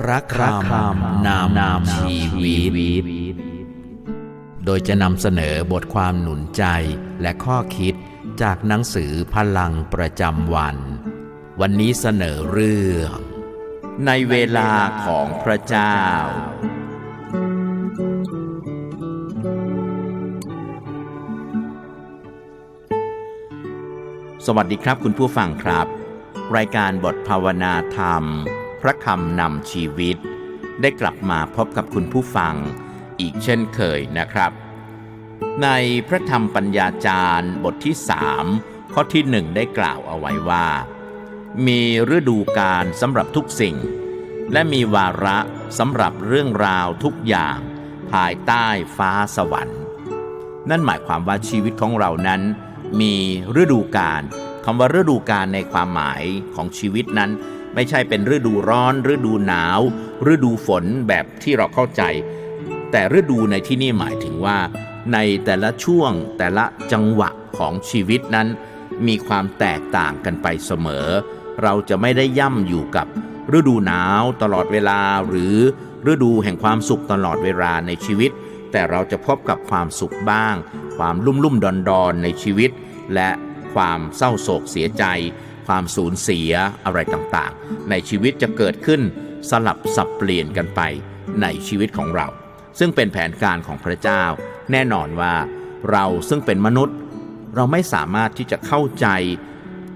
พระคำนำนำชีวิต โดยจะนำเสนอบทความหนุนใจและข้อคิดจากหนังสือพลังประจำวัน วันนี้เสนอเรื่อง ในเวลาของพระเจ้า สวัสดีครับคุณผู้ฟังครับ รายการบทภาวนาธรรม พระคำนำชีวิต ได้กลับมาพบกับคุณผู้ฟังอีกเช่นเคยนะครับ ในพระธรรมปัญญาจารย์บทที่สามข้อที่หนึ่งได้กล่าวเอาไว้ว่า มีฤดูกาลสำหรับทุกสิ่ง และมีวาระสำหรับเรื่องราวทุกอย่าง ภายใต้ฟ้าสวรรค์ นั่นหมายความว่าชีวิตของเรานั้น มีฤดูกาลคำว่าฤดูกาลในความหมายของชีวิตนั้น ไม่ใช่เป็นฤดูร้อน ฤดูหนาว ฤดูฝนแบบที่เราเข้าใจ แต่ฤดูในที่นี่หมายถึงว่า ในแต่ละช่วงแต่ละจังหวะของชีวิตนั้น มีความแตกต่างกันไปเสมอ เราจะไม่ได้ย่ำอยู่กับฤดูหนาวตลอดเวลาหรือฤดูแห่งความสุขตลอดเวลาในชีวิต แต่เราจะพบกับความสุขบ้าง ความลุ่มลุ่มดอนดอนในชีวิต และความเศร้าโศกเสียใจ ความสูญเสียอะไรต่างๆ ในชีวิตจะเกิดขึ้นสลับสับเปลี่ยนกันไปในชีวิตของเรา ซึ่งเป็นแผนการของพระเจ้า แน่นอนว่าเราซึ่งเป็นมนุษย์ เราไม่สามารถที่จะเข้าใจ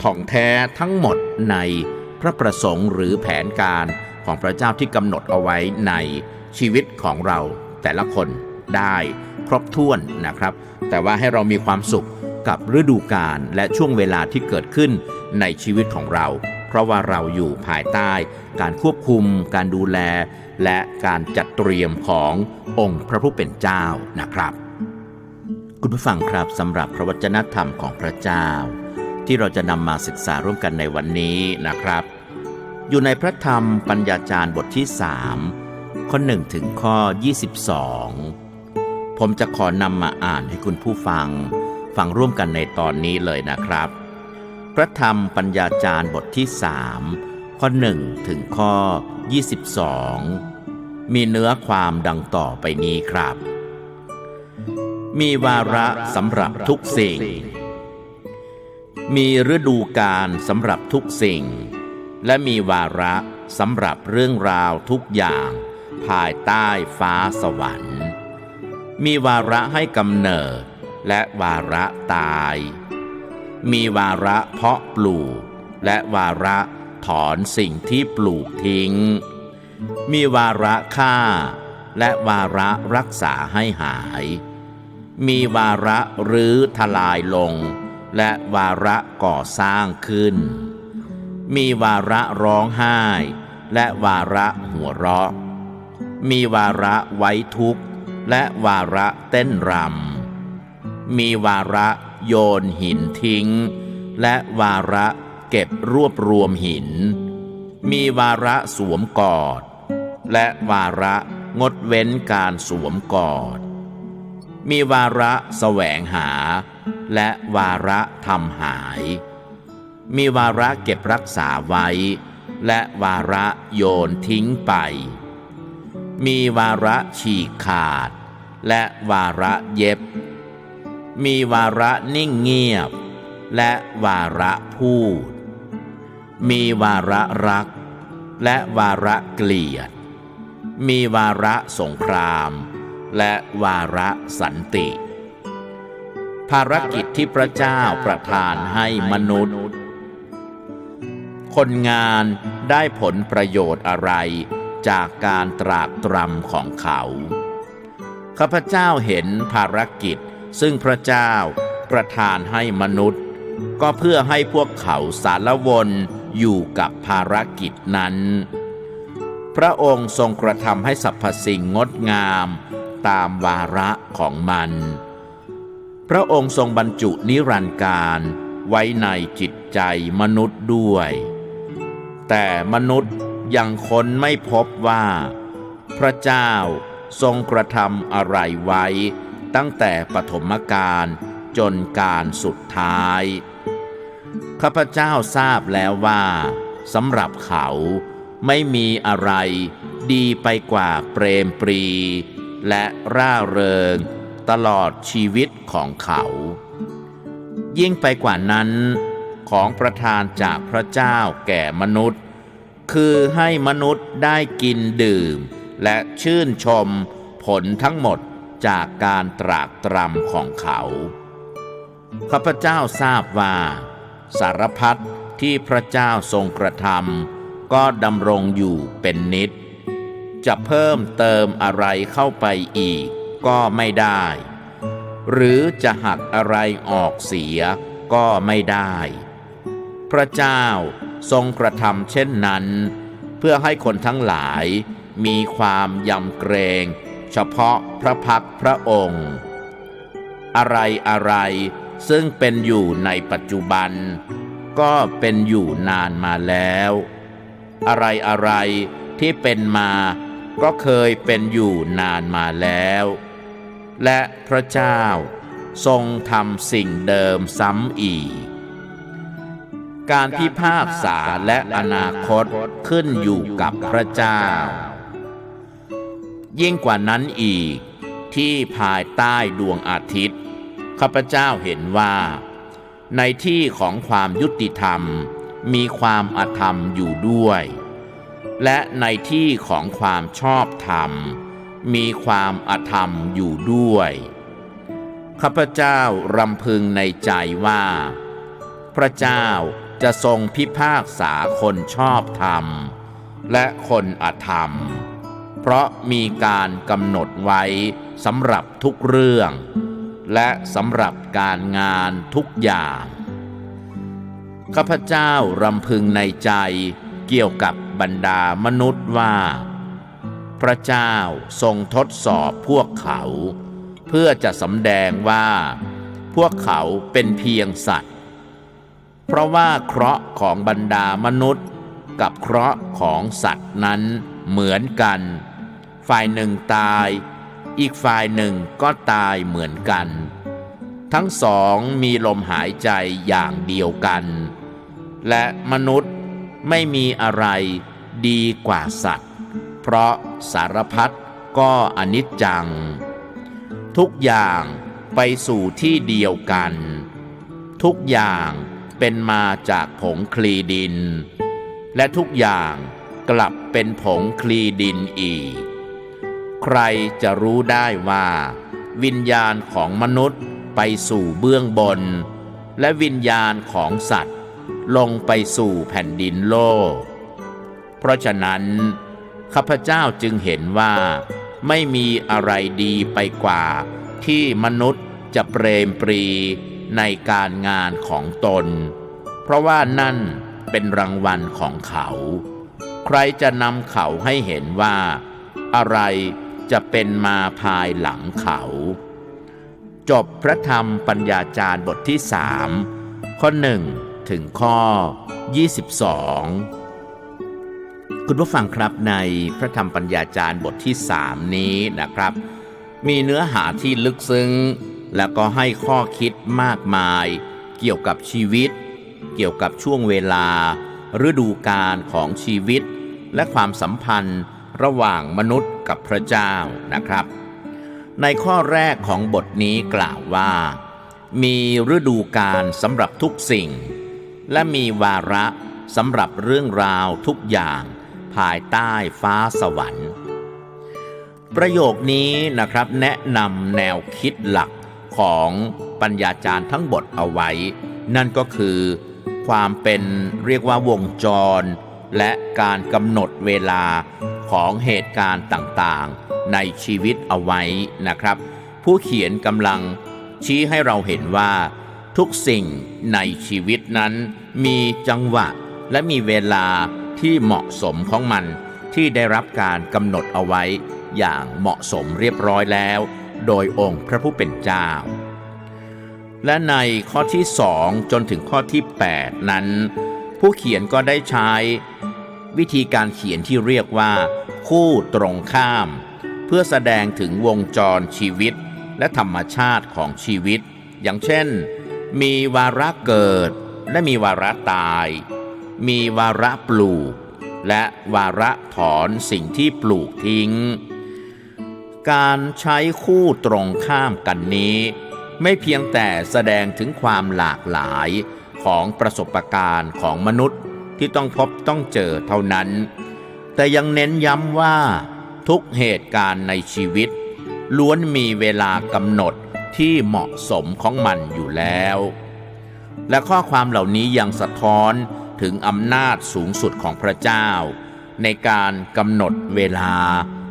ท่องแท้ทั้งหมดในพระประสงค์หรือแผนการของพระเจ้าที่กำหนดเอาไว้ในชีวิตของเราแต่ละคนได้ครบถ้วนนะครับ แต่ว่าให้เรามีความสุข กับฤดูกาลและช่วงเวลาที่เกิดขึ้นในชีวิตของเรา เพราะว่าเราอยู่ภายใต้ การควบคุม การดูแล และการจัดเตรียมขององค์พระผู้เป็นเจ้านะครับ คุณผู้ฟังครับสำหรับพระวจนะธรรมของพระเจ้า ที่เราจะนำมาศึกษาร่วมกันในวันนี้นะครับ อยู่ในพระธรรมปัญญาจารย์บทที่3ข้อ1ถึงข้อ 22 ผมจะขอนำมาอ่านให้คุณผู้ฟัง ฟังร่วมกันในตอนนี้เลยนะครับ พระธรรมปัญญาจารย์บทที่3ข้อ 1 ถึงข้อ 22 มีเนื้อความดังต่อไปนี้ครับ มีวาระสำหรับทุกสิ่ง มีฤดูกาลสำหรับทุกสิ่ง และมีวาระสำหรับเรื่องราวทุกอย่าง ภายใต้ฟ้าสวรรค์ มีวาระให้กำเนิด และวาระตาย มีวาระเพาะปลูก และวาระถอนสิ่งที่ปลูกทิ้ง มีวาระฆ่า และวาระรักษาให้หาย มีวาระรื้อทลายลง และวาระก่อสร้างขึ้น มีวาระร้องไห้ และวาระหัวเราะ มีวาระไว้ทุกข์ และวาระเต้นรำ มีวาระโยนหินทิ้ง และวาระเก็บรวบรวมหิน มีวาระสวมกอด และวาระงดเว้นการสวมกอด มีวาระแสวงหา และวาระทำหาย มีวาระเก็บรักษาไว้ และวาระโยนทิ้งไป มีวาระฉีกขาด และวาระเย็บ มีวาระนิ่งเงียบ และวาระพูด มีวาระรัก และวาระเกลียด มีวาระสงคราม และวาระสันติ ภารกิจที่พระเจ้าประทานให้มนุษย์ คนงานได้ผลประโยชน์อะไรจากการตรากตรำของเขา ข้าพเจ้าเห็นภารกิจ ซึ่งพระเจ้าประทานให้มนุษย์ ก็เพื่อให้พวกเขาสารวนอยู่กับภารกิจนั้น พระองค์ทรงกระทำให้สรรพสิ่งงดงามตามวาระของมัน พระองค์ทรงบรรจุนิรันดร์การไว้ในจิตใจมนุษย์ด้วย แต่มนุษย์ยังค้นไม่พบว่า พระเจ้าทรงกระทำอะไรไว้ ตั้งแต่ปฐมกาลจนการสุดท้าย ข้าพเจ้าทราบแล้วว่าสำหรับเขาไม่มีอะไรดีไปกว่าเปรมปรี และร่าเริงตลอดชีวิตของเขา ยิ่งไปกว่านั้นของประทานจากพระเจ้าแก่มนุษย์ คือให้มนุษย์ได้กินดื่ม และชื่นชมผลทั้งหมด จากการตรากตรำของเขา ข้าพเจ้าทราบว่า สารพัดที่พระเจ้าทรงกระทำก็ดำรงอยู่เป็นนิด จะเพิ่มเติมอะไรเข้าไปอีกก็ไม่ได้ หรือจะหักอะไรออกเสียก็ไม่ได้ พระเจ้าทรงกระทำเช่นนั้น เพื่อให้คนทั้งหลายมีความยำเกรง เฉพาะพระพักพระองค์ อะไรอะไรซึ่งเป็นอยู่ในปัจจุบัน ก็เป็นอยู่นานมาแล้ว อะไรอะไรที่เป็นมาก็เคยเป็นอยู่นานมาแล้ว และพระเจ้าทรงทำสิ่งเดิมซ้ำอีก การพิพากษาและอนาคตขึ้นอยู่กับพระเจ้า ยิ่งกว่านั้นอีก ที่ภายใต้ดวงอาทิตย์ ข้าพเจ้าเห็นว่า ในที่ของความยุติธรรม มีความอาธรรมอยู่ด้วย และในที่ของความชอบธรรม มีความอาธรรมอยู่ด้วย ข้าพเจ้ารำพึงในใจว่า พระเจ้าจะทรงพิพากษาคนชอบธรรม และคนอาธรรม เพราะมีการกำหนดไว้สำหรับทุกเรื่อง และสำหรับการงานทุกอย่าง ข้าพเจ้ารำพึงในใจเกี่ยวกับบรรดามนุษย์ว่า พระเจ้าทรงทดสอบพวกเขา เพื่อจะสำแดงว่า พวกเขาเป็นเพียงสัตว์ เพราะว่าเคราะห์ของบรรดามนุษย์กับเคราะห์ของสัตว์นั้นเหมือนกัน ฝ่ายหนึ่งตาย อีกฝ่ายหนึ่งก็ตายเหมือนกัน ทั้งสองมีลมหายใจอย่างเดียวกัน และมนุษย์ไม่มีอะไรดีกว่าสัตว์ เพราะสารพัดก็อนิจจัง ทุกอย่างไปสู่ที่เดียวกัน ทุกอย่างเป็นมาจากผงคลีดิน และทุกอย่างกลับเป็นผงคลีดินอีก รจะรู้ได้ว่า วิญญาณของมนุษย์ไปสู่เบื้องบน และวิญญาณของสัตว์ ลงไปสู่แผ่นดินโลก เพราะฉะนั้น ข้าพเจ้าจึงเห็นว่า ไม่มีอะไรดีไปกว่า ที่มนุษย์จะเปรมปรีในการงานของตน เพราะว่านั่นเป็นรางวัลของเขา ใครจะนำเขาให้เห็นว่า อะไร จะเป็นมาภายหลังเขา จบพระธรรมปัญญาจารย์บทที่สามข้อหนึ่งถึงข้อ 22 คุณผู้ฟังครับในพระธรรมปัญญาจารย์บทที่สามนี้นะครับ มีเนื้อหาที่ลึกซึ้ง แล้วก็ให้ข้อคิดมากมาย เกี่ยวกับชีวิต เกี่ยวกับช่วงเวลา ฤดูกาลของชีวิต และความสัมพันธ์ระหว่างมนุษย์ กับพระเจ้านะครับ ในข้อแรกของบทนี้กล่าวว่า มีฤดูกาลสำหรับทุกสิ่ง และมีวาระสำหรับเรื่องราวทุกอย่าง ภายใต้ฟ้าสวรรค์ ประโยคนี้นะครับแนะนำแนวคิดหลักของปัญญาจารย์ทั้งบทเอาไว้ นั่นก็คือความเป็นเรียกว่าวงจร และการกำหนดเวลา ของเหตุการณ์ต่างๆ ในชีวิตเอาไว้นะครับ ผู้เขียนกำลังชี้ให้เราเห็นว่า ทุกสิ่งในชีวิตนั้น มีจังหวะและมีเวลาที่เหมาะสมของมันที่ได้รับการกำหนดเอาไว้ อย่างเหมาะสมเรียบร้อยแล้ว โดยองค์พระผู้เป็นเจ้า และในข้อที่2จนถึงข้อที่ 8 นั้น ผู้เขียนก็ได้ใช้ วิธีการเขียนที่เรียกว่า คู่ตรงข้าม เพื่อแสดงถึงวงจรชีวิตและธรรมชาติของชีวิต อย่างเช่น มีวาระเกิด และมีวาระตาย มีวาระปลูก และวาระถอนสิ่งที่ปลูกทิ้ง การใช้คู่ตรงข้ามกันนี้ ไม่เพียงแต่แสดงถึงความหลากหลายของประสบการณ์ของมนุษย์ ที่ต้องพบต้องเจอเท่านั้น แต่ยังเน้นย้ำว่า ทุกเหตุการณ์ในชีวิต ล้วนมีเวลากำหนดที่เหมาะสมของมันอยู่แล้ว และข้อความเหล่านี้ยังสะท้อนถึงอำนาจสูงสุดของพระเจ้า ในการกำหนดเวลา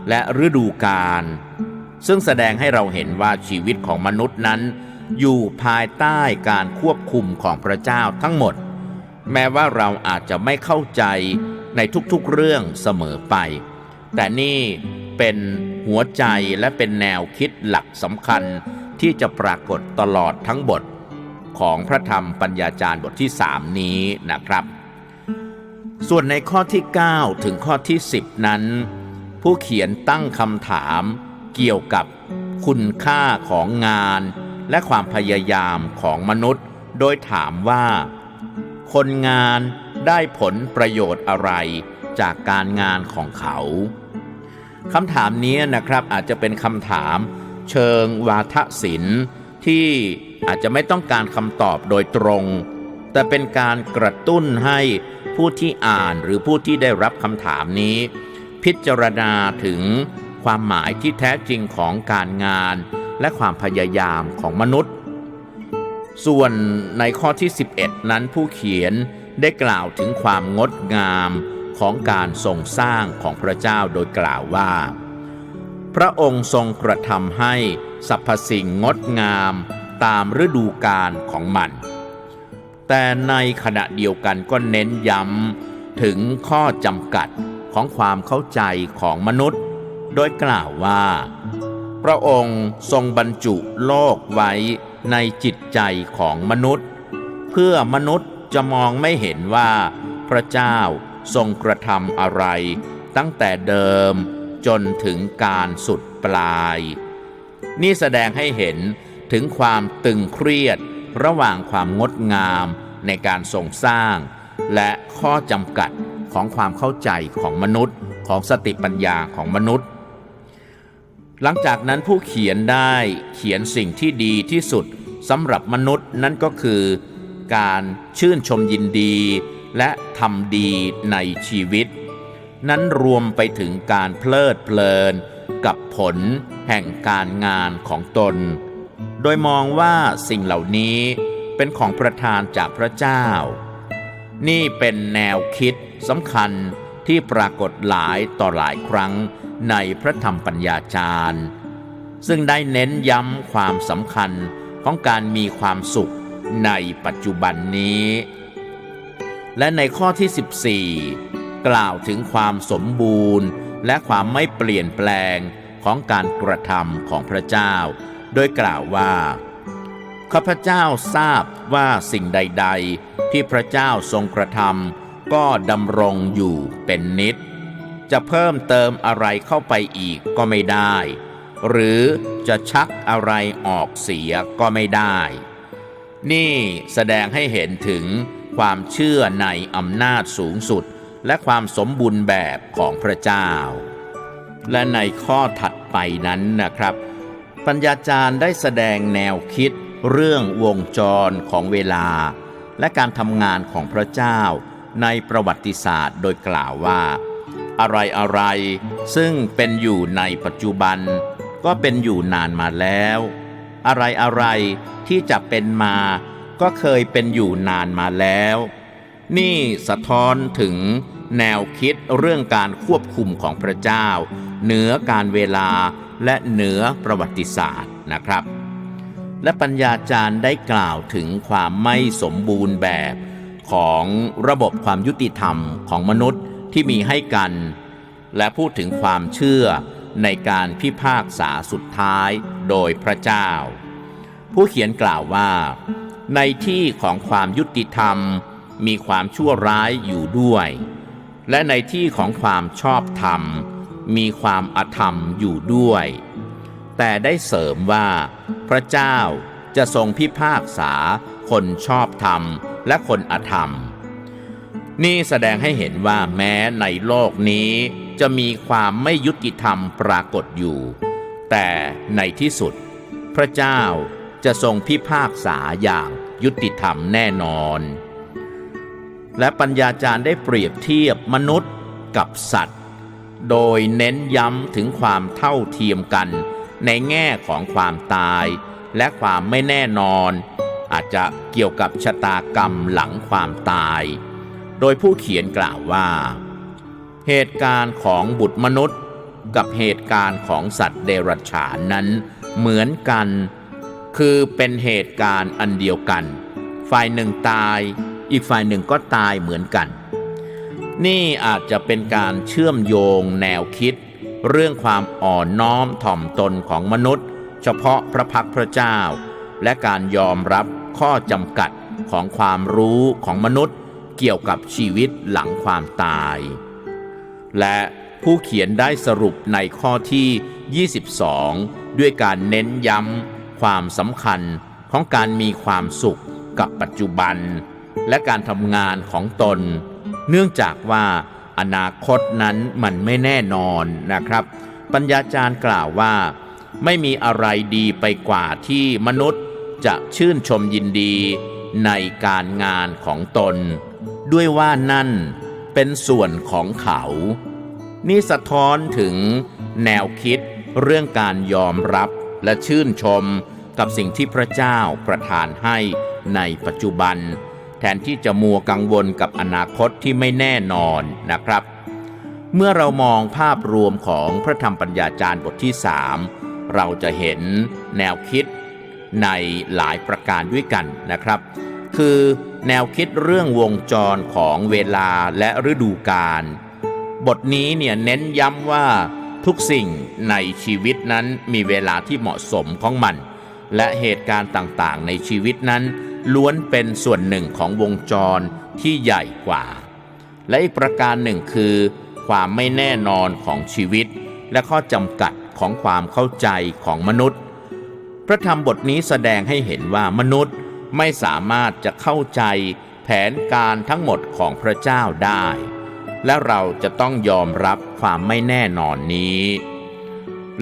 และฤดูกาลซึ่งแสดงให้เราเห็นว่าชีวิตของมนุษย์นั้น อยู่ภายใต้การควบคุมของพระเจ้าทั้งหมด แม้ว่าเราอาจจะไม่เข้าใจในทุกๆเรื่องเสมอไป แต่นี่เป็นหัวใจและเป็นแนวคิดหลักสำคัญที่จะปรากฏตลอดทั้งบทของพระธรรมปัญญาจารย์บทที่3นี้นะครับ ส่วนในข้อที่ 9 ถึงข้อที่ 10 นั้น ผู้เขียนตั้งคำถามเกี่ยวกับคุณค่าของงาน และความพยายามของมนุษย์ โดยถามว่า คนงานได้ผลประโยชน์อะไรจากการงานของเขาคำถามนี้นะครับอาจจะเป็นคำถามเชิงวาทศิลป์ที่อาจจะไม่ต้องการคำตอบโดยตรง แต่เป็นการกระตุ้นให้ผู้ที่อ่านหรือผู้ที่ได้รับคำถามนี้ พิจารณาถึงความหมายที่แท้จริงของการงาน และความพยายามของมนุษย์ ส่วนในข้อที่ 11 นั้นผู้เขียนได้กล่าวถึงความงดงามของการทรงสร้างของพระเจ้าโดยกล่าวว่า พระองค์ทรงกระทำให้สรรพสิ่งงดงามตามฤดูกาลของมัน แต่ในขณะเดียวกันก็เน้นย้ำถึงข้อจำกัดของความเข้าใจของมนุษย์ โดยกล่าวว่า พระองค์ทรงบรรจุโลกไว้ ในจิตใจของมนุษย์ เพื่อมนุษย์จะมองไม่เห็นว่า พระเจ้าทรงกระทำอะไร ตั้งแต่เดิมจนถึงการสุดปลาย นี่แสดงให้เห็นถึงความตึงเครียดระหว่างความงดงามในการทรงสร้าง และข้อจำกัดของความเข้าใจของมนุษย์ของสติปัญญาของมนุษย์ หลังจากนั้นผู้เขียนได้เขียนสิ่งที่ดีที่สุด สำหรับมนุษย์นั่นก็คือ การชื่นชมยินดีและทำดีในชีวิต นั้นรวมไปถึงการเพลิดเพลิน กับผลแห่งการงานของตน โดยมองว่าสิ่งเหล่านี้เป็นของประทานจากพระเจ้า นี่เป็นแนวคิดสำคัญที่ปรากฏหลายต่อหลายครั้งในพระธรรมปัญญาจารย์ ซึ่งได้เน้นย้ำความสำคัญ ของการมีความสุขในปัจจุบันนี้ และในข้อที่ 14 กล่าวถึงความสมบูรณ์ และความไม่เปลี่ยนแปลงของการกระทำของพระเจ้า โดยกล่าวว่าข้าพเจ้าทราบว่าสิ่งใด ๆ ที่พระเจ้าทรงกระทำก็ดำรงอยู่เป็นนิด จะเพิ่มเติมอะไรเข้าไปอีกก็ไม่ได้ หรือจะชักอะไรออกเสียก็ไม่ได้ นี่แสดงให้เห็นถึงความเชื่อในอำนาจสูงสุดและความสมบูรณ์แบบของพระเจ้า และในข้อถัดไปนั้นนะครับ ปัญญาจารย์ได้แสดงแนวคิดเรื่องวงจรของเวลา และการทำงานของพระเจ้าในประวัติศาสตร์โดยกล่าวว่า อะไรอะไรซึ่งเป็นอยู่ในปัจจุบัน ก็เป็นอยู่นานมาแล้ว อะไรอะไรที่จะเป็นมาก็เคยเป็นอยู่นานมาแล้ว นี่สะท้อนถึงแนวคิดเรื่องการควบคุมของพระเจ้า เหนือการเวลาและเหนือประวัติศาสตร์นะครับ และปัญญาจารย์ได้กล่าวถึงความไม่สมบูรณ์แบบของระบบความยุติธรรมของมนุษย์ที่มีให้กัน และพูดถึงความเชื่อ ในการพิพากษาสุดท้ายโดยพระเจ้า ผู้เขียนกล่าวว่า ในที่ของความยุติธรรมมีความชั่วร้ายอยู่ด้วย และในที่ของความชอบธรรม มีความอธรรมอยู่ด้วย แต่ได้เสริมว่า พระเจ้าจะทรงพิพากษาคนชอบธรรมและคนอธรรม นี่แสดงให้เห็นว่าแม้ในโลกนี้ จะมีความไม่ยุติธรรมปรากฏอยู่ แต่ในที่สุด พระเจ้าจะทรงพิพากษาอย่างยุติธรรมแน่นอน และปัญญาจารย์ได้เปรียบเทียบมนุษย์กับสัตว์ โดยเน้นย้ำถึงความเท่าเทียมกันในแง่ของความตายและความไม่แน่นอน อาจจะเกี่ยวกับชะตากรรมหลังความตาย โดยผู้เขียนกล่าวว่า เหตุการณ์ของบุตรมนุษย์ กับเหตุการณ์ของสัตว์เดรัจฉานนั้นเหมือนกัน คือเป็นเหตุการณ์อันเดียวกัน ฝ่ายหนึ่งตาย อีกฝ่ายหนึ่งก็ตายเหมือนกัน นี่อาจจะเป็นการเชื่อมโยงแนวคิด เรื่องความอ่อนน้อมถ่อมตนของมนุษย์ เฉพาะพระพักพระเจ้า และการยอมรับข้อจำกัดของความรู้ของมนุษย์ เกี่ยวกับชีวิตหลังความตาย และผู้เขียนได้สรุปในข้อที่ 22 ด้วยการเน้นย้ำความสำคัญของการมีความสุขกับปัจจุบัน และการทำงานของตน เนื่องจากว่าอนาคตนั้นมันไม่แน่นอนนะครับ ปัญญาจารย์กล่าวว่า ไม่มีอะไรดีไปกว่าที่มนุษย์จะชื่นชมยินดีในการงานของตน ด้วยว่านั่น เป็นส่วนของเขา นี่สะท้อนถึงแนวคิดเรื่องการยอมรับและชื่นชมกับสิ่งที่พระเจ้าประทานให้ในปัจจุบัน แทนที่จะมัวกังวลกับอนาคตที่ไม่แน่นอนนะครับ เมื่อเรามองภาพรวมของพระธรรมปัญญาจารย์บทที่สามเราจะเห็นแนวคิดในหลายประการด้วยกันนะครับ คือแนวคิดเรื่องวงจรของเวลาและฤดูกาลบทนี้เนี่ยเน้นย้ำว่าทุกสิ่งในชีวิตนั้นมีเวลาที่เหมาะสมของมัน และเหตุการณ์ต่างๆ ในชีวิตนั้น ล้วนเป็นส่วนหนึ่งของวงจรที่ใหญ่กว่า และอีกประการหนึ่งคือ ความไม่แน่นอนของชีวิต และข้อจำกัดของความเข้าใจของมนุษย์ พระธรรมบทนี้แสดงให้เห็นว่ามนุษย์ ไม่สามารถจะเข้าใจแผนการทั้งหมดของพระเจ้าได้ และเราจะต้องยอมรับความไม่แน่นอนนี้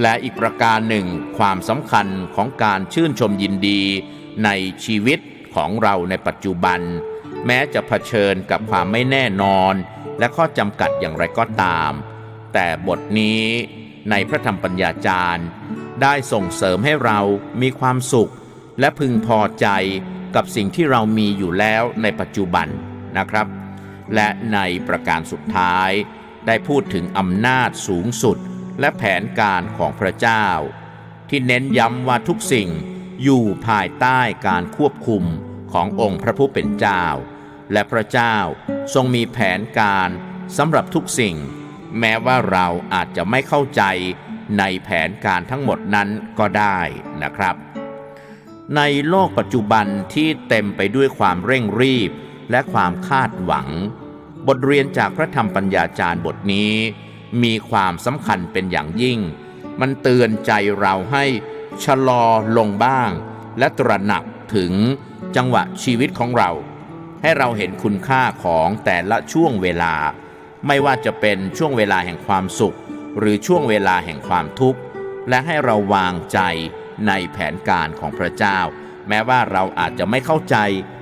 และอีกประการหนึ่งความสำคัญของการชื่นชมยินดีในชีวิตของเราในปัจจุบัน แม้จะเผชิญกับความไม่แน่นอน และข้อจำกัดอย่างไรก็ตาม แต่บทนี้ในพระธรรมปัญญาจารย์ ได้ส่งเสริมให้เรามีความสุข และพึงพอใจกับสิ่งที่เรามีอยู่แล้วในปัจจุบันนะครับ และในประการสุดท้าย ได้พูดถึงอำนาจสูงสุดและแผนการของพระเจ้า ที่เน้นย้ำว่าทุกสิ่งอยู่ภายใต้การควบคุมขององค์พระผู้เป็นเจ้า และพระเจ้าทรงมีแผนการสำหรับทุกสิ่ง แม้ว่าเราอาจจะไม่เข้าใจในแผนการทั้งหมดนั้นก็ได้นะครับ ในโลกปัจจุบันที่เต็มไปด้วยความเร่งรีบและความคาดหวัง บทเรียนจากพระธรรมปัญญาจารย์บทนี้ มีความสำคัญเป็นอย่างยิ่ง มันเตือนใจเราให้ชะลอลงบ้าง และตระหนักถึงจังหวะชีวิตของเรา ให้เราเห็นคุณค่าของแต่ละช่วงเวลา ไม่ว่าจะเป็นช่วงเวลาแห่งความสุข หรือช่วงเวลาแห่งความทุกข์ และให้เราวางใจ ในแผนการของพระเจ้า แม้ว่าเราอาจจะไม่เข้าใจ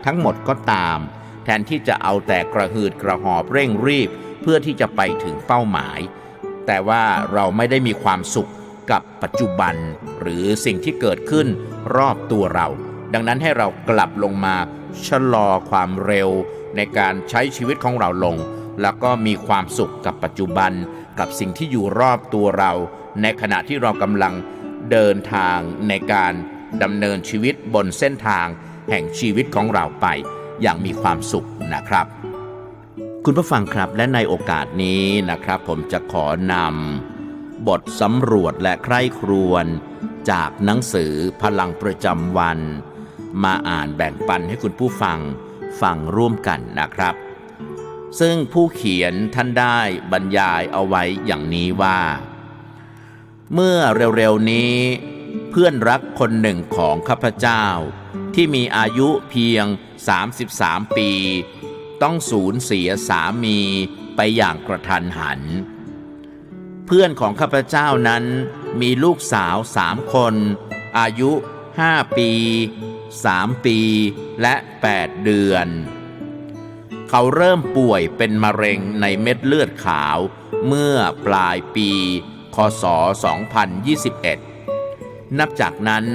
ทั้งหมดก็ตาม แทนที่จะเอาแต่กระหืดกระหอบเร่งรีบ เพื่อที่จะไปถึงเป้าหมาย แต่ว่าเราไม่ได้มีความสุขกับปัจจุบัน หรือสิ่งที่เกิดขึ้นรอบตัวเรา ดังนั้นให้เรากลับลงมาชะลอความเร็วในการใช้ชีวิตของเราลง แล้วก็มีความสุขกับปัจจุบัน กับสิ่งที่อยู่รอบตัวเรา ในขณะที่เรากำลัง เดินทางในการดำเนินชีวิตบนเส้นทางแห่งชีวิตของเราไปอย่างมีความสุขนะครับ คุณผู้ฟังครับและในโอกาสนี้นะครับ ผมจะขอนำบทสำรวจและใคร่ครวญจากหนังสือพลังประจำวัน มาอ่านแบ่งปันให้คุณผู้ฟังฟังร่วมกันนะครับ ซึ่งผู้เขียนท่านได้บรรยายเอาไว้อย่างนี้ว่า เมื่อเร็วๆนี้ เพื่อนรักคนหนึ่งของข้าพเจ้า ที่มีอายุเพียง 33 ปี ต้องสูญเสียสามีไปอย่างกระทันหัน เพื่อนของข้าพเจ้านั้นมีลูกสาวสามคน อายุ5ปี3ปีและ8เดือน เขาเริ่มป่วยเป็นมะเร็งในเม็ดเลือดขาวเมื่อปลายปี คศ 2021 นับจากนั้น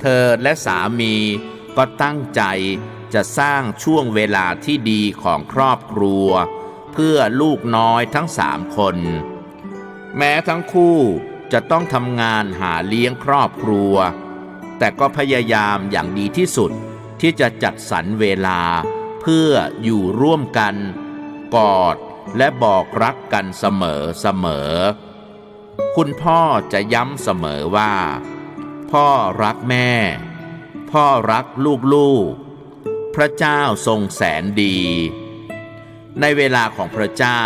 เธอและสามีก็ตั้งใจจะสร้างช่วงเวลาที่ดีของครอบครัว เพื่อลูกน้อยทั้งสามคน แม้ทั้งคู่จะต้องทำงานหาเลี้ยงครอบครัว แต่ก็พยายามอย่างดีที่สุดที่จะจัดสรรเวลาเพื่ออยู่ร่วมกัน กอดและบอกรักกันเสมอเสมอ คุณพ่อจะย้ำเสมอว่า พ่อรักแม่ พ่อรักลูกๆ พระเจ้าทรงแสนดี ในเวลาของพระเจ้า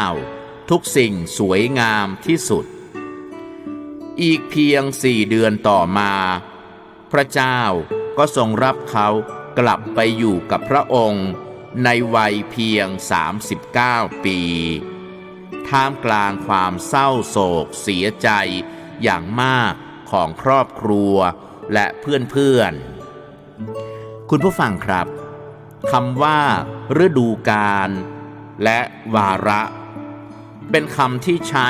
ทุกสิ่งสวยงามที่สุด อีกเพียงสี่เดือนต่อมา พระเจ้าก็ทรงรับเขากลับไปอยู่กับพระองค์ในวัยเพียง 39 ปี ท่ามกลางความเศร้าโศกเสียใจอย่างมากของครอบครัวและเพื่อนๆ คุณผู้ฟังครับคำว่าฤดูกาลและวาระ เป็นคำที่ใช้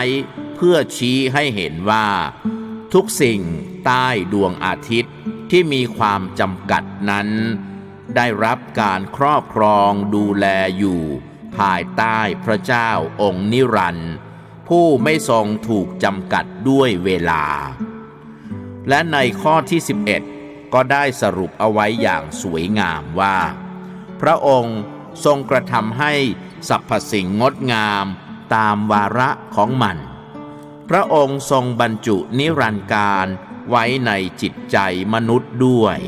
เพื่อชี้ให้เห็นว่า ทุกสิ่งใต้ดวงอาทิตย์ที่มีความจำกัดนั้น ได้รับการครอบครองดูแลอยู่ ภายใต้พระเจ้าองค์นิรันดร์ผู้ไม่ทรงถูกจำกัดด้วยเวลา และในข้อที่ 11 ก็ได้สรุปเอาไว้อย่างสวยงามว่า พระองค์ทรงกระทำให้สรรพสิ่งงดงามตามวาระของมัน พระองค์ทรงบรรจุนิรันดร์การไว้ในจิตใจมนุษย์ด้วย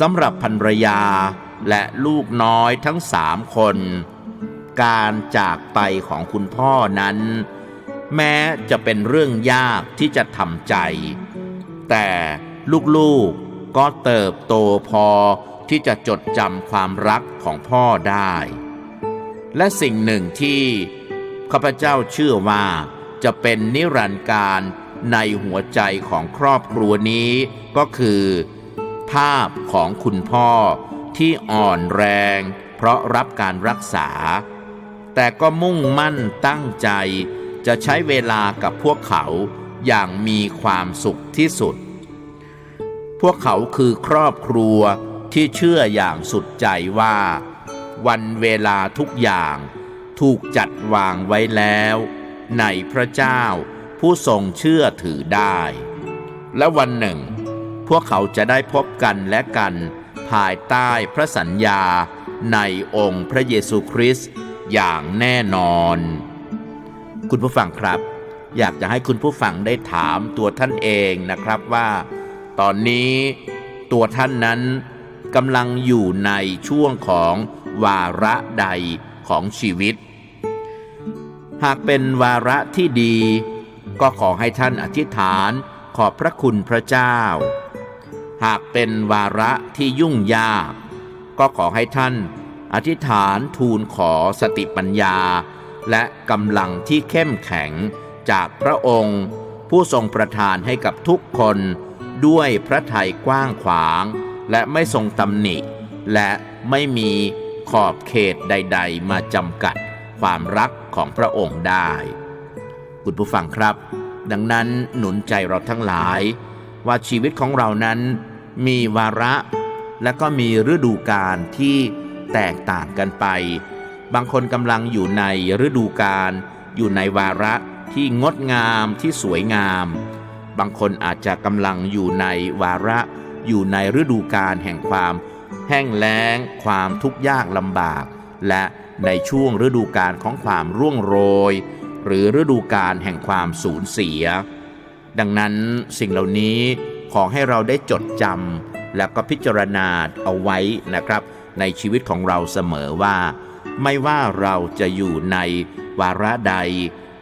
สำหรับภรรยา และลูกน้อยทั้งสามคน การจากไปของคุณพ่อนั้น แม้จะเป็นเรื่องยากที่จะทำใจ แต่ลูกๆก็เติบโตพอที่จะจดจำความรักของพ่อได้ และสิ่งหนึ่งที่ข้าพเจ้าเชื่อว่าจะเป็นนิรันดร์การในหัวใจของครอบครัวนี้ก็คือ ภาพของคุณพ่อ ที่อ่อนแรง เพราะรับการรักษา แต่ก็มุ่งมั่นตั้งใจ จะใช้เวลากับพวกเขาอย่างมีความสุขที่สุด พวกเขาคือครอบครัวที่เชื่ออย่างสุดใจว่า วันเวลาทุกอย่างถูกจัดวางไว้แล้ว ในพระเจ้าผู้ทรงเชื่อถือได้ และวันหนึ่ง พวกเขาจะได้พบกันและกัน ภายใต้พระสัญญาในองค์พระเยซูคริสต์อย่างแน่นอน คุณผู้ฟังครับ อยากจะให้คุณผู้ฟังได้ถามตัวท่านเองนะครับว่า ตอนนี้ตัวท่านนั้นกำลังอยู่ในช่วงของวาระใดของชีวิต หากเป็นวาระที่ดี ก็ขอให้ท่านอธิษฐานขอบพระคุณพระเจ้า หากเป็นวาระที่ยุ่งยาก ก็ขอให้ท่านอธิษฐานทูลขอสติปัญญา และกำลังที่เข้มแข็งจากพระองค์ ผู้ทรงประทานให้กับทุกคนด้วยพระทัยกว้างขวาง และไม่ทรงตำหนิ และไม่มีขอบเขตใด ๆ มาจำกัดความรักของพระองค์ได้ คุณผู้ฟังครับ ดังนั้นหนุนใจเราทั้งหลายว่าชีวิตของเรานั้น มีวาระ และก็มีฤดูกาลที่แตกต่างกันไป บางคนกำลังอยู่ในฤดูกาลอยู่ในวาระที่งดงามที่สวยงาม บางคนอาจจะกำลังอยู่ในวาระ อยู่ในฤดูกาลแห่งความแห้งแล้ง ความทุกข์ยากลำบาก และในช่วงฤดูกาลของความร่วงโรย หรือฤดูกาลแห่งความสูญเสีย ดังนั้นสิ่งเหล่านี้ ขอให้เราได้จดจำแล้วก็พิจารณาเอาไว้นะครับ ในชีวิตของเราเสมอว่า ไม่ว่าเราจะอยู่ในวาระใด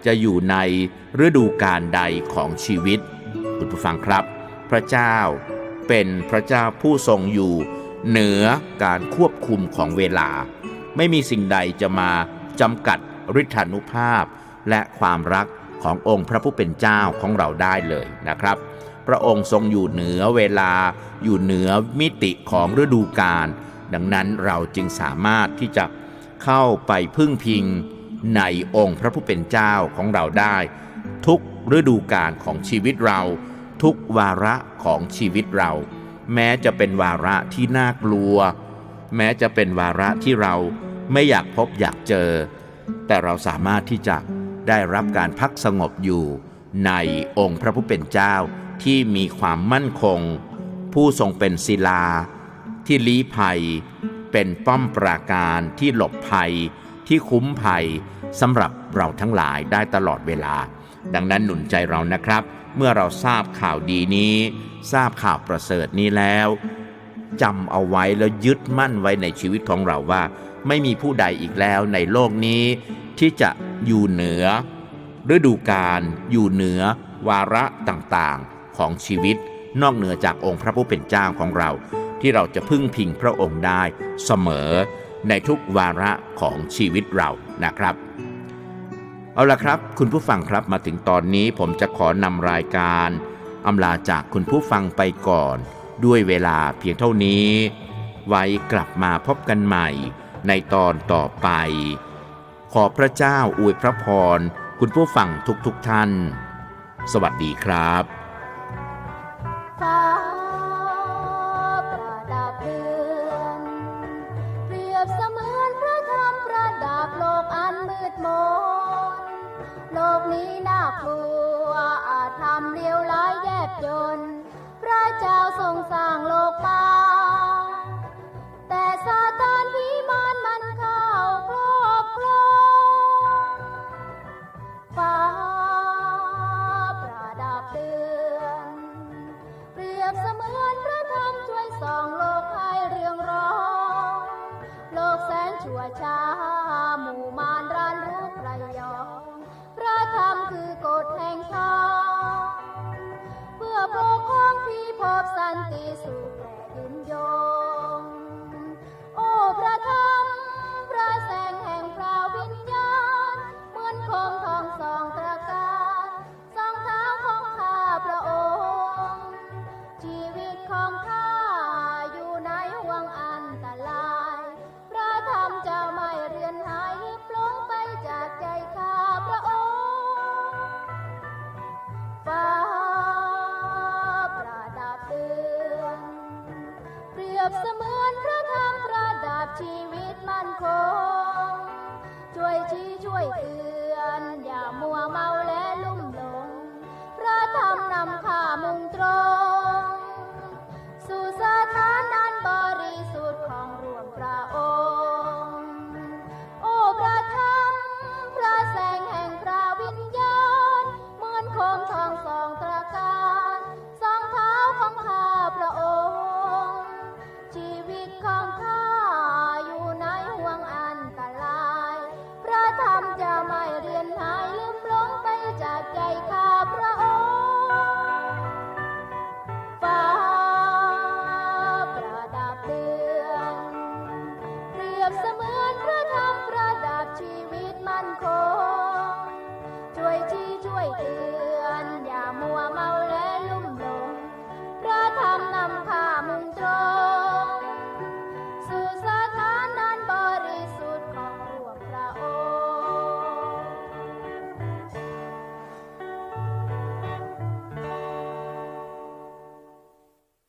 จะอยู่ในฤดูกาลใดของชีวิตคุณผู้ฟังครับ พระเจ้าเป็นพระเจ้าผู้ทรงอยู่ เหนือการควบคุมของเวลา ไม่มีสิ่งใดจะมาจำกัดฤทธานุภาพ และความรักขององค์พระผู้เป็นเจ้าของเราได้เลยนะครับ พระองค์ทรงอยู่เหนือเวลา อยู่เหนือมิติของฤดูกาลดังนั้นเราจึงสามารถที่จะเข้าไปพึ่งพิงในองค์พระผู้เป็นเจ้าของเราได้ ทุกฤดูกาลของชีวิตเรา ทุกวาระของชีวิตเรา แม้จะเป็นวาระที่น่ากลัว แม้จะเป็นวาระที่เราไม่อยากพบอยากเจอ แต่เราสามารถที่จะได้รับการพักสงบอยู่ในองค์พระผู้เป็นเจ้า ที่มีความมั่นคง ผู้ทรงเป็นศิลา ที่ลี้ภัย เป็นป้อมปราการที่หลบภัย ที่คุ้มภัยสำหรับเราทั้งหลายได้ตลอดเวลา ดังนั้นหนุนใจเรานะครับ เมื่อเราทราบข่าวดีนี้ ทราบข่าวประเสริฐนี้แล้วจำเอาไว้แล้วยึดมั่นไว้ในชีวิตของเราว่า ไม่มีผู้ใดอีกแล้วในโลกนี้ ที่จะอยู่เหนือฤดูกาลอยู่เหนือวาระต่างๆ ของชีวิต นอกเหนือจากองค์พระผู้เป็นเจ้าของเรา ที่เราจะพึ่งพิงพระองค์ได้เสมอในทุกวาระของชีวิตเรานะครับ เอาละครับ คุณผู้ฟังครับมาถึงตอนนี้ผมจะขอนำรายการอำลาจากคุณผู้ฟังไปก่อน ด้วยเวลาเพียงเท่านี้ ไว้กลับมาพบกันใหม่ในตอนต่อไป ขอพระเจ้าอวยพระพร คุณผู้ฟังทุกๆทท่าน สวัสดีครับ พบ